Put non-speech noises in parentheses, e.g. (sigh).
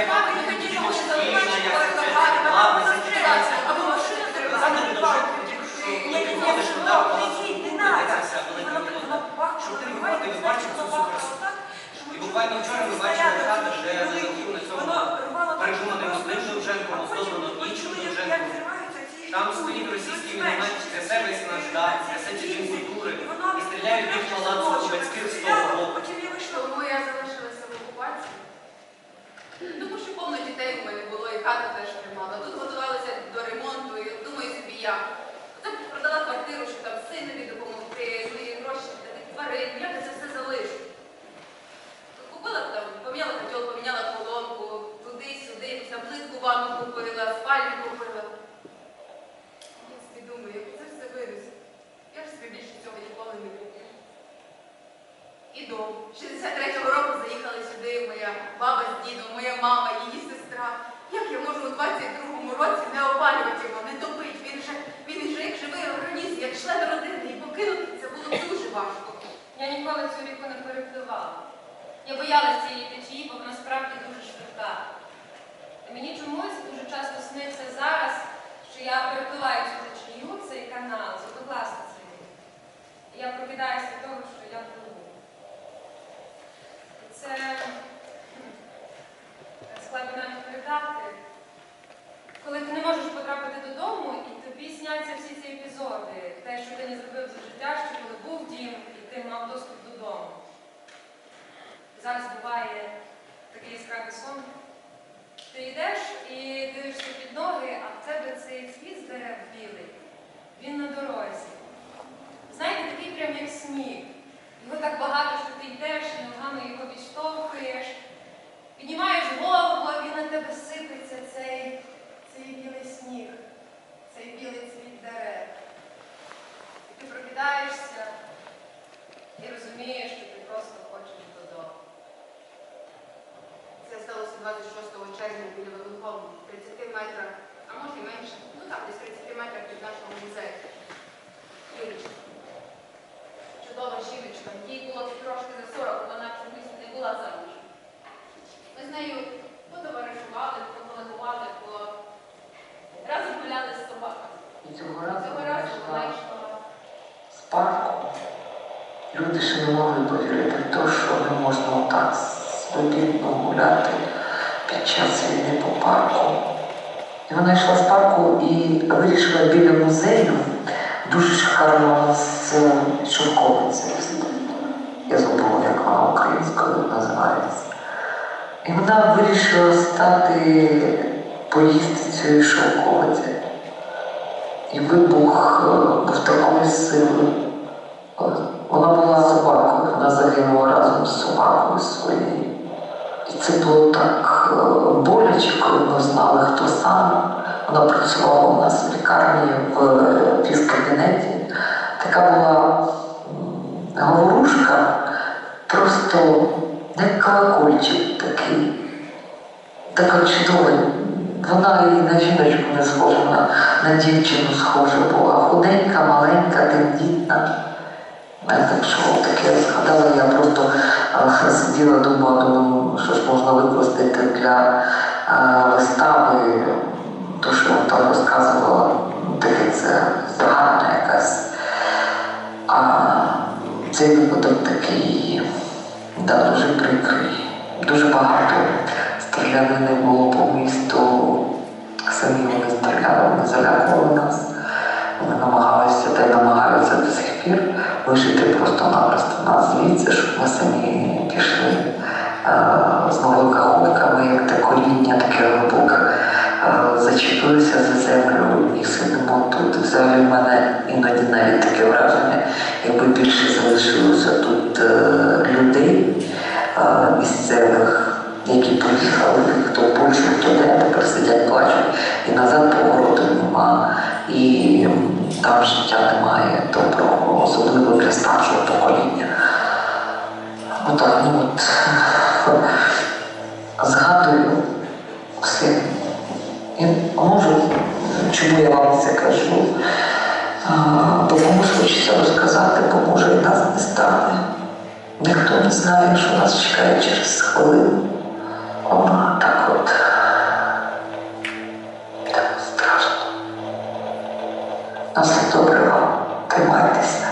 як Мама, не що Київна, залишити як це паркувати, лаври вона зачиняються. або машину треба Олександр забрати. Довженко тільки що Ні, ні, ні, виходиш, да, не у нас йдіть, не тут надо. ведеться велика Воно- робота. воно пахне, Щоб ти воно виходив і рває, бачив воно цю пахне що ми І буквально вчора ми бачили такі де залетів на цьому Довженком. зриваються ці Там стоїть російський міномет, ці. культури І стріляють від палацу батьків з того стріляло, боку. Потім я вийшла. Тому я залишилася в окупації. Тому що повно дітей у мене було, і хата теж тримала. Тут готувалися до ремонту, і думаю собі я. Це продала квартиру, щоб там синові допомогти, свої гроші тварин, як я це все залишу. Купила там, поміняла котел, поміняла колонку, туди-сюди, якусь плитку ванну купила, спальню купила. Я собі думаю, як це все виріс. Я ж собі більше цього ніколи не куплю. І дом. 63-го року заїхали сюди моя баба з дідом, моя мама, її сестра. Як я можу у 22-му році не опалювати його, не топити? Він же, він же як живий організм, як член родини, і покинути це було дуже важко. Я ніколи цю ріку не перепливала. Я боялась цієї течії, бо вона справді дуже швидка. І мені чомусь дуже часто сниться зараз, що я перепливаю цю течію, цей канал з однокласницею. І я прокидаюся від того, що я пливу. Це складно навіть передати. Коли ти не можеш потрапити додому, і тобі сняться всі ці епізоди, те, що ти не зробив за життя, що коли був дім, і ти мав доступ додому. Зараз буває такий яскравий сон. Ти йдеш і дивишся під ноги, а в тебе цей цвіт з дерев білий. Він на дорозі. Знаєте, такий прям як сніг. Його так багато, що ти йдеш і ногами його відштовхуєш. Піднімаєш голову, а він на тебе сипеться цей, цей білий сніг, цей білий цвіт дерев. І ти прокидаєшся і розумієш, що ти просто хочеш додому. Це сталося 26 червня біля Великому, 30 метрах, а може і менше, ну так, десь 30 метрах від нашого музею. Юрічка. Чудова жіночка. Їй було трошки за 40, вона чомусь не була замужем. Ми з нею потоваришували, поколегували, бо разом гуляли з собаками. І цього разу Цього вона разу вона йшла йшла. з парку. Люди ще не могли повірити те, що не можна отак свобідно гуляти під час війни по парку. І вона йшла з парку і вирішила біля музею дуже шикарно з шовковиці. Я забула, як вона українською називається. І вона вирішила стати поїсти цієї шовковиці. І вибух е, був такої сили. Вона була собакою, вона загинула разом з собакою своєю. І це було так е, боляче, коли ми знали, хто саме. Вона працювала у нас в лікарні в е, фізкабінеті. Така була говорушка, просто як колокольчик такий. Така чудова. Вона і на жіночку не схожа, на дівчину схожа була. Худенька, маленька, тендітна. Я так що таке згадала, я просто е, сиділа думала, думаю, що ж можна використати для е, вистави, то, що вона там розказувала, ну, таке це загальна якась. А цей випадок такий, да, дуже прикрий. Дуже багато стрілянини було по місту. Самі вони стріляли, вони залякували нас. Вони намагалися вижити просто-напросто нас звідси, щоб ми самі пішли е, з новими кахульками, як те коріння, таке глибоке, е, зачепилися за землю і сидимо тут. Взагалі в мене іноді навіть таке враження, якби більше залишилося тут е, людей місцевих, які поїхали, хто в Польщу, хто де, тепер сидять, плачуть, і назад повороту нема, і там життя немає доброго, особливо для старшого покоління. Отак ну от (laughs) згадую все. І можу, чому я вам це кажу, тому хочеться розказати, бо може і нас не стане. Ніхто не знає, що нас чекає через хвилину. Вона так от так страшно все добре вам. Тримайтеся.